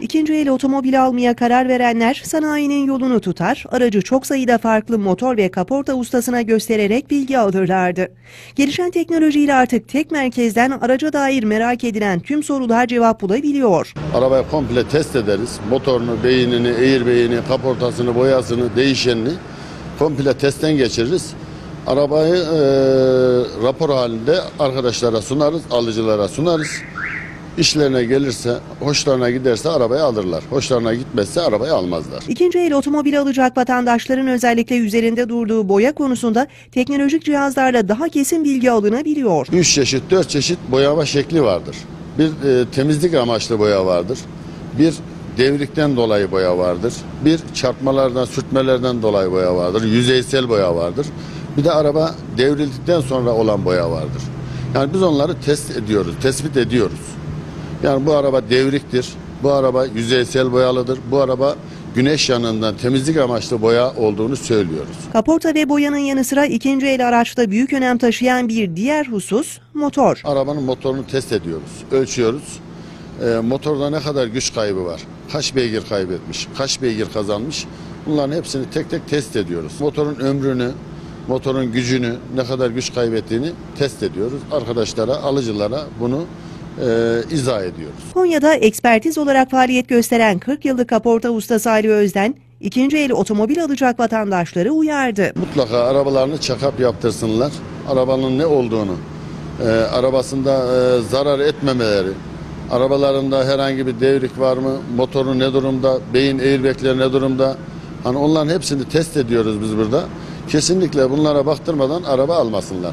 İkinci el otomobil almaya karar verenler sanayinin yolunu tutar, aracı çok sayıda farklı motor ve kaporta ustasına göstererek bilgi alırlardı. Gelişen teknolojiyle artık tek merkezden araca dair merak edilen tüm sorular cevap bulabiliyor. Arabayı komple test ederiz. Motorunu, beynini, airbag'ini, kaportasını, boyasını, değişenini komple testten geçiririz. Arabayı e, rapor halinde arkadaşlara sunarız, alıcılara sunarız. İşlerine gelirse, hoşlarına giderse arabayı alırlar. Hoşlarına gitmezse arabayı almazlar. İkinci el otomobil alacak vatandaşların özellikle üzerinde durduğu boya konusunda teknolojik cihazlarla daha kesin bilgi alınabiliyor. 3 çeşit, 4 çeşit boyama şekli vardır. Bir e, temizlik amaçlı boya vardır. Bir devrikten dolayı boya vardır. Bir çarpmalardan, sürtmelerden dolayı boya vardır. Yüzeysel boya vardır. Bir de araba devrildikten sonra olan boya vardır. Yani biz onları test ediyoruz, tespit ediyoruz. Yani bu araba devriktir, bu araba yüzeysel boyalıdır, bu araba güneş yanından temizlik amaçlı boya olduğunu söylüyoruz. Kaporta ve boyanın yanı sıra ikinci el araçta büyük önem taşıyan bir diğer husus motor. Arabanın motorunu test ediyoruz, ölçüyoruz. Ee, motorda ne kadar güç kaybı var, kaç beygir kaybetmiş, kaç beygir kazanmış bunların hepsini tek tek test ediyoruz. Motorun ömrünü, motorun gücünü, ne kadar güç kaybettiğini test ediyoruz. Arkadaşlara, alıcılara bunu e, izah ediyoruz. Konya'da ekspertiz olarak faaliyet gösteren 40 yıllık kaporta ustası Ali Özden, ikinci el otomobil alacak vatandaşları uyardı. Mutlaka arabalarını check-up yaptırsınlar. Arabanın ne olduğunu, e, arabasında e, zarar etmemeleri, arabalarında herhangi bir devrik var mı, motoru ne durumda, beyin airbagleri ne durumda. Hani onların hepsini test ediyoruz biz burada. Kesinlikle bunlara baktırmadan araba almasınlar.